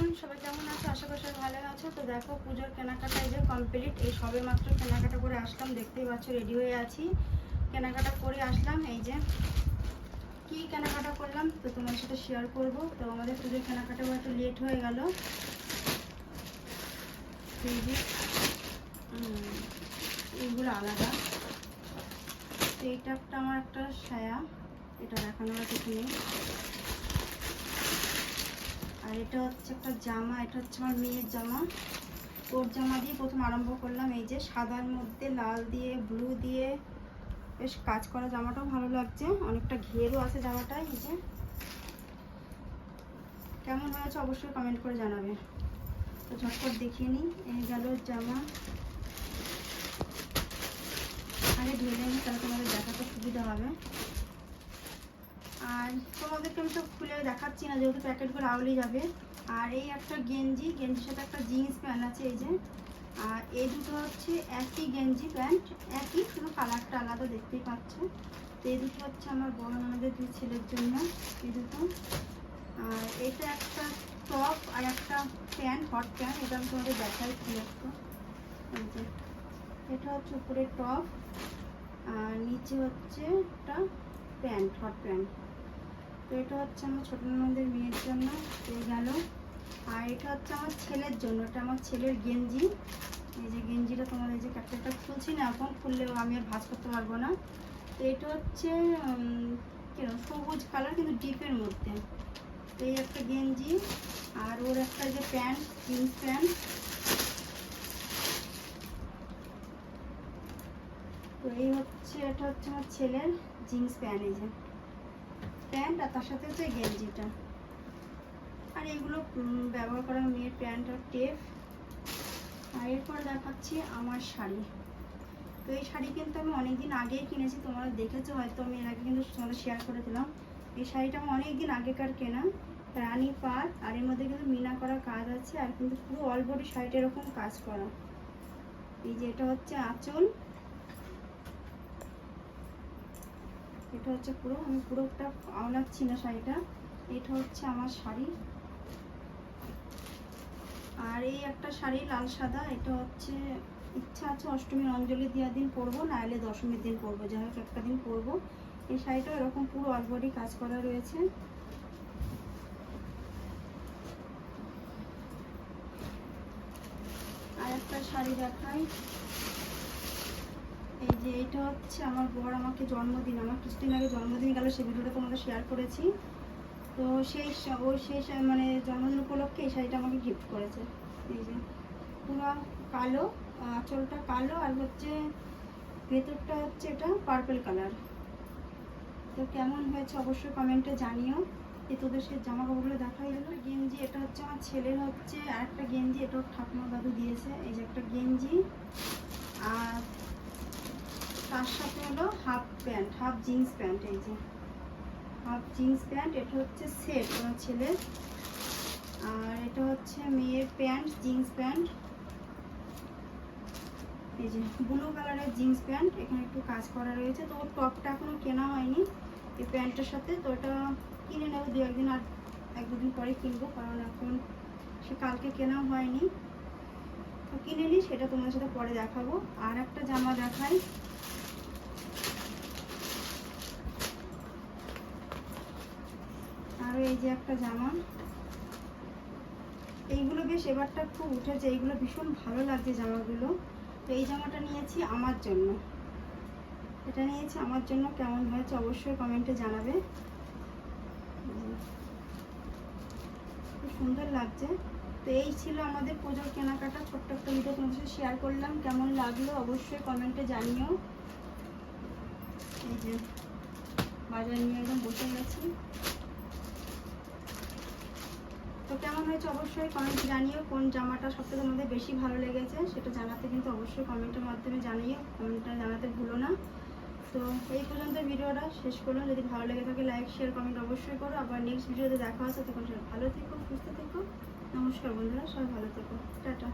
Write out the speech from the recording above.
Everyone সবাই কেমন আছো? আশা ভালো আছো। তো দেখো, পুজোর কেনাকাটা এই যে কমপ্লিট এই সবে মাত্র কেনাকাটা করে আসলাম। দেখতেই পাচ্ছ রেডি হয়ে আছি। কেনাকাটা করে আসলাম, এই যে কি কেনাকাটা করলাম, তো তোমার সাথে শেয়ার করব। তো আমাদের পুজোর কেনাকাটা একটু লেট হয়ে গেল। এইগুলো আলাদা। এইটা একটা আমার একটা সায়া এটা দেখানোর কিছু নেই। এটা হচ্ছে একটা জামা, এটা হচ্ছে আমার মেয়ের জামা। ওর জামা দিয়ে প্রথম আরম্ভ করলাম, এই যে সাদার মধ্যে, লাল দিয়ে, ব্লু দিয়ে। বেশ কাজ করা জামাটাও ভালো লাগছে, অনেকটা ঘেরও আছে জামাটায়, এই যে। কেমন হয়েছে অবশ্যই কমেন্ট করে জানাবে। তো ঝটপট দেখিয়ে নিই, এই গেল জামা। আগে ঢেলে নিই, তাহলে তোমাদের দেখাতে সুবিধা হবে। আর তোমাদেরকে আমি তো খুলে দেখাচ্ছি না, যেহেতু প্যাকেটগুলো আউলি যাবে। আর এই একটা গেঞ্জি, গেঞ্জির সাথে একটা জিন্স প্যান্ট আছে এই যে। আর এই দুটো হচ্ছে একই গেঞ্জি প্যান্ট, একই, শুধু কালারটা আলাদা দেখতেই পাচ্ছ তো এই দুটো হচ্ছে আমার বড় আমাদের দুই ছেলের জন্য, এই দুটো। আর এটা একটা টপ আর একটা প্যান্ট, হট প্যান্ট, এটা আমি তোমাদের দেখাই একটু। এটা হচ্ছে উপরে টপ, আর নিচে হচ্ছে একটা প্যান্ট, হট প্যান্ট। তো এটা হচ্ছে আমার ছোটো ননদের মেয়ের জন্য, এই গেল। আর এটা হচ্ছে আমার ছেলের জন্য, এটা আমার ছেলের গেঞ্জি। এই যে গেঞ্জিটা তোমার এই যে ক্যাপচারটা খুলছি না, এখন খুললেও আমি আর ভাজ করতে পারব না। তো এটা হচ্ছে কীরকম সবুজ কালার কিন্তু ডিপের মধ্যে। এই একটা গেঞ্জি, আর ওর একটা যে প্যান্ট জিন্স প্যান্ট। তো এই হচ্ছে, এটা হচ্ছে আমার ছেলের জিন্স প্যান্ট, এই যে। প্যান্ট আর তার সাথে হচ্ছে গেঞ্জিটা। আর এগুলো ব্যবহার করা মেয়ের প্যান্ট আর টেপ। আর এরপর দেখাচ্ছি আমার শাড়ি। তো এই শাড়ি কিন্তু আমি অনেকদিন আগেই কিনেছি, তোমরা দেখেছ, হয়তো আমি এর আগে কিন্তু তোমাদের শেয়ার করে দিলাম। এই শাড়িটা আমার অনেকদিন আগেকার কেনা, রানী পার আর এর মধ্যে কিন্তু মিনা করা কাজ আছে, আর কিন্তু পুরো অল বডি শাড়িটা এরকম কাজ করা। এই যে এটা হচ্ছে আঁচল। এটা হচ্ছে পুরো, আমি পুরোটা আওলাচ্ছি না শাড়িটা। এটা হচ্ছে আমার শাড়ি। আর এই একটা শাড়ি লাল সাদা, এটা হচ্ছে ইচ্ছা আছে অষ্টমীর অঞ্জলি দেওয়ার দিন পরবো না এলে দশমীর দিন পরবো, যাই হোক একটা দিন পরবো। এই শাড়িটা এরকম পুরো অলবডি কাজ করা রয়েছে। আর একটা শাড়ি দেখাই। এই যে এটা হচ্ছে আমার বর আমাকে জন্মদিন, আমার কিছুদিন আগে জন্মদিন গেল সেই ভিডিওটা তোমাদের শেয়ার করেছি। তো সেই স- ওই সেই মানে জন্মদিন উপলক্ষে শাড়িটা আমাকে গিফট করেছে। এই যে, পুরো কালো আঁচলটা কালো আর হচ্ছে ভেতরটা হচ্ছে এটা পার্পল কালার তো কেমন হয়েছে অবশ্যই কমেন্টে জানিও। এই তোদের সে জামা কাপড়গুলো দেখাই গেল। গেঞ্জি, এটা হচ্ছে আমার ছেলের হচ্ছে আর একটা গেঞ্জি, এটা ঠাকুমা দাদু দিয়েছে। এই যে একটা গেঞ্জি। আর তার সাথে হলো half pant half jeans pant এই যে। হাফ জিন্স প্যান্ট এটা হচ্ছে সেট আমার ছেলের। আর এটা হচ্ছে মেয়ের প্যান্ট, জিন্স প্যান্ট। এই যে ব্লু কালারের জিন্স প্যান্ট, এখানে একটু কাজ করা রয়েছে। তো টপটা এখনও কেনা হয়নি এই প্যান্টের সাথে। তো ওটা কিনে নেব দু একদিন আর এক দুদিন পরে কিনবো, কারণ এখন সে কালকে কেনাও হয়নি। তো কিনে নিই, সেটা তোমাদের সাথে পরে দেখাবো। আর একটা জামা দেখাই। আরও এই যে একটা জামা। এইগুলো বেশ এবারটা খুব উঠেছে, এইগুলো ভীষণ ভালো লাগছে জামাগুলো। তো এই জামাটা নিয়েছি আমার জন্য। এটা নিয়েছি আমার জন্য, কেমন হয়েছে অবশ্যই কমেন্টে জানাবে। খুব সুন্দর লাগছে। তো এই ছিল আমাদের পুজোর কেনাকাটা, ছোট্ট একটা ভিডিও তোমাদের সাথে শেয়ার করলাম। কেমন লাগল অবশ্যই কমেন্টে জানিও। এই যে, বাজার নিয়ে একদম বসে গেছি। তো কেমন হয়েছে অবশ্যই কমেন্ট জানিও, কোন জামাটা সবথেকে তোমাদের বেশি ভালো লেগেছে সেটা জানাতে কিন্তু অবশ্যই কমেন্টের মাধ্যমে জানিও কমেন্টটা জানাতে ভুলো না। তো এই পর্যন্ত ভিডিওটা শেষ করলাম। যদি ভালো লেগে থাকে লাইক শেয়ার কমেন্ট অবশ্যই করো। আবার নেক্সট ভিডিওতে দেখা হচ্ছে। তখন সবাই ভালো থেকো, সুস্থ থেকো। নমস্কার বন্ধুরা, সবাই ভালো থেকো। টাটা।